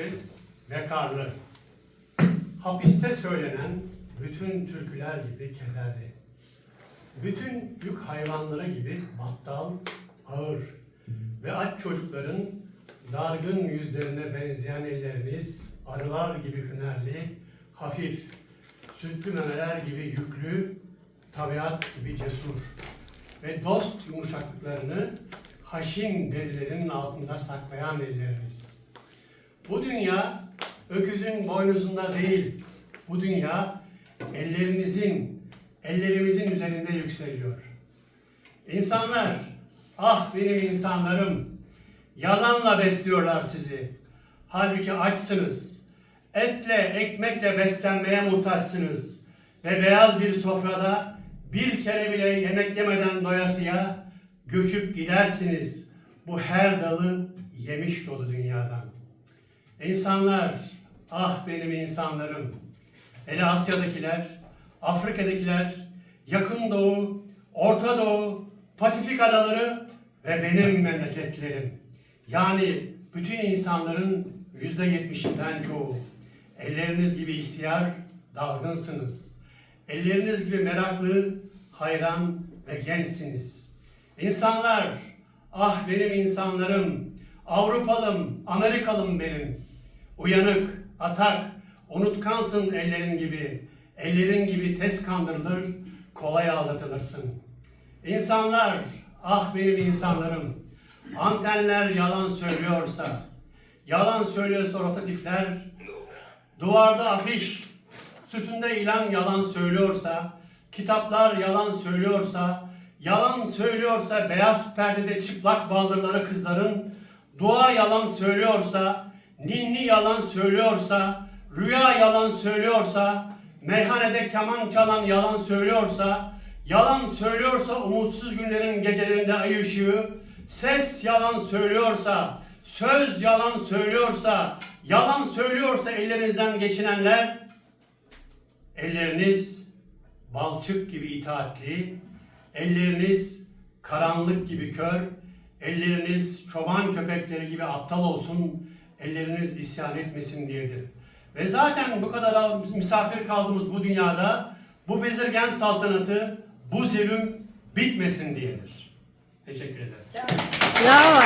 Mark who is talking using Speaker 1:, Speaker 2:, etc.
Speaker 1: gibi vekarlı. Hapiste söylenen bütün türküler gibi kederli. Bütün yük hayvanları gibi battal, ağır ve aç çocukların dargın yüzlerine benzeyen elleriniz arılar gibi hünerli, hafif, sütlü memeler gibi yüklü, tabiat gibi cesur ve dost yumuşaklıklarını haşin derilerinin altında saklayan elleriniz. Bu dünya öküzün boynuzunda değil, bu dünya ellerinizin, ellerimizin üzerinde yükseliyor. İnsanlar, ah benim insanlarım, yalanla besliyorlar sizi. Halbuki açsınız, etle, ekmekle beslenmeye muhtaçsınız. Ve beyaz bir sofrada bir kere bile yemek yemeden doyasıya göçüp gidersiniz. Bu her dalı yemiş dolu dünyadan. İnsanlar, ah benim insanlarım, hele Asya'dakiler, Afrika'dakiler, Yakın Doğu, Orta Doğu, Pasifik adaları ve benim memleketlerim. Yani bütün insanların yüzde yetmişinden çoğu. Elleriniz gibi ihtiyar, dalgınsınız. Elleriniz gibi meraklı, hayran ve gençsiniz. İnsanlar, ah benim insanlarım, Avrupalım, Amerikalım benim. Uyanık, atak, unutkansın ellerin gibi. Ellerin gibi tez kandırılır, kolay aldatılırsın. İnsanlar, ah benim insanlarım, antenler yalan söylüyorsa, yalan söylüyorsa rotatifler, duvarda afiş, sütünde ilan yalan söylüyorsa, kitaplar yalan söylüyorsa, yalan söylüyorsa beyaz perdede çıplak baldırları kızların, dua yalan söylüyorsa, ninni yalan söylüyorsa, rüya yalan söylüyorsa, meyhanede keman çalan yalan söylüyorsa, yalan söylüyorsa umutsuz günlerin gecelerinde ay ışığı, ses yalan söylüyorsa, söz yalan söylüyorsa, yalan söylüyorsa ellerinizden geçinenler, elleriniz balçık gibi itaatli, elleriniz karanlık gibi kör, elleriniz çoban köpekleri gibi aptal olsun, elleriniz isyan etmesin diyedir. Ve zaten bu kadar misafir kaldığımız bu dünyada bu bezirgen saltanatı, bu zulüm bitmesin diyedir. Teşekkür ederim.
Speaker 2: Bravo.